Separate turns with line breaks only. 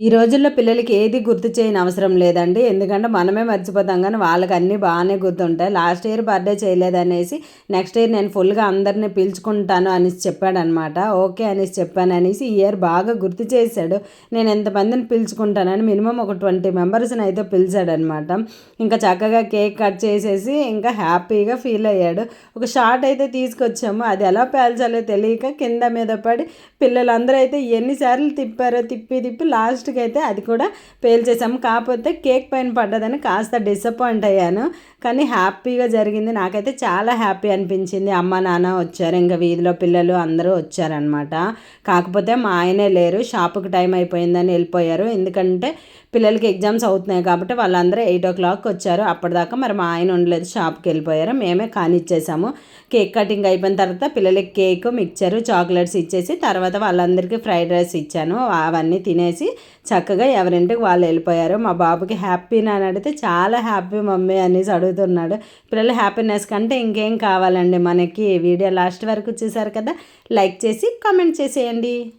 ఈ రోజుల్లో పిల్లలకి ఏది గుర్తు చేయని అవసరం లేదండి. ఎందుకంటే మనమే మర్చిపోతాం కానీ వాళ్ళకి అన్నీ బాగానే గుర్తుంటాయి. లాస్ట్ ఇయర్ బర్త్డే చేయలేదనేసి నెక్స్ట్ ఇయర్ నేను ఫుల్గా అందరినీ పిలుచుకుంటాను అనేసి చెప్పాడనమాట. ఓకే అనేసి చెప్పాను అనేసి ఈ ఇయర్ బాగా గుర్తు చేశాడు. నేను ఎంతమందిని పిలుచుకుంటానని మినిమం ఒక ట్వంటీ మెంబర్స్ని అయితే పిలిచాడనమాట. ఇంకా చక్కగా కేక్ కట్ చేసేసి ఇంకా హ్యాపీగా ఫీల్ అయ్యాడు. ఒక షార్ట్ అయితే తీసుకొచ్చాము. అది ఎలా పేల్చాలో తెలియక కింద మీద పడి పిల్లలందరూ అయితే ఎన్నిసార్లు తిప్పారో తిప్పి తిప్పి లాస్ట్ లాస్ట్కి అయితే అది కూడా పేల్చేసాము కాకపోతే కేక్ పైన పడ్డదని కాస్త డిసప్పాయింట్ అయ్యాను. కానీ హ్యాపీగా జరిగింది. నాకైతే చాలా హ్యాపీ అనిపించింది. అమ్మ నాన్న వచ్చారు. ఇంకా వీధిలో పిల్లలు అందరూ వచ్చారనమాట కాకపోతే మా ఆయనే లేరు. షాపుకి టైం అయిపోయిందని వెళ్ళిపోయారు. ఎందుకంటే పిల్లలకి ఎగ్జామ్స్ అవుతున్నాయి కాబట్టి వాళ్ళందరూ ఎయిట్ ఓ క్లాక్ వచ్చారు. అప్పటిదాకా మరి మా ఆయన ఉండలేదు. షాప్కి వెళ్ళిపోయారు. మేమే కానిచ్చేసాము. కేక్ కటింగ్ అయిపోయిన తర్వాత పిల్లలకి కేక్ మిక్చరు చాక్లెట్స్ ఇచ్చేసి తర్వాత వాళ్ళందరికీ ఫ్రైడ్ రైస్ ఇచ్చాను. అవన్నీ తినేసి చక్కగా ఎవరింటికి వాళ్ళు వెళ్ళిపోయారు. మా బాబుకి హ్యాపీ అని అడిగితే చాలా హ్యాపీ మమ్మీ అనేసి అడుగుతున్నాడు. పిల్లల హ్యాపీనెస్ కంటే ఇంకేం కావాలండి మనకి? వీడియో లాస్ట్ వరకు చూసారు కదా? లైక్ చేసి కామెంట్ చేసేయండి.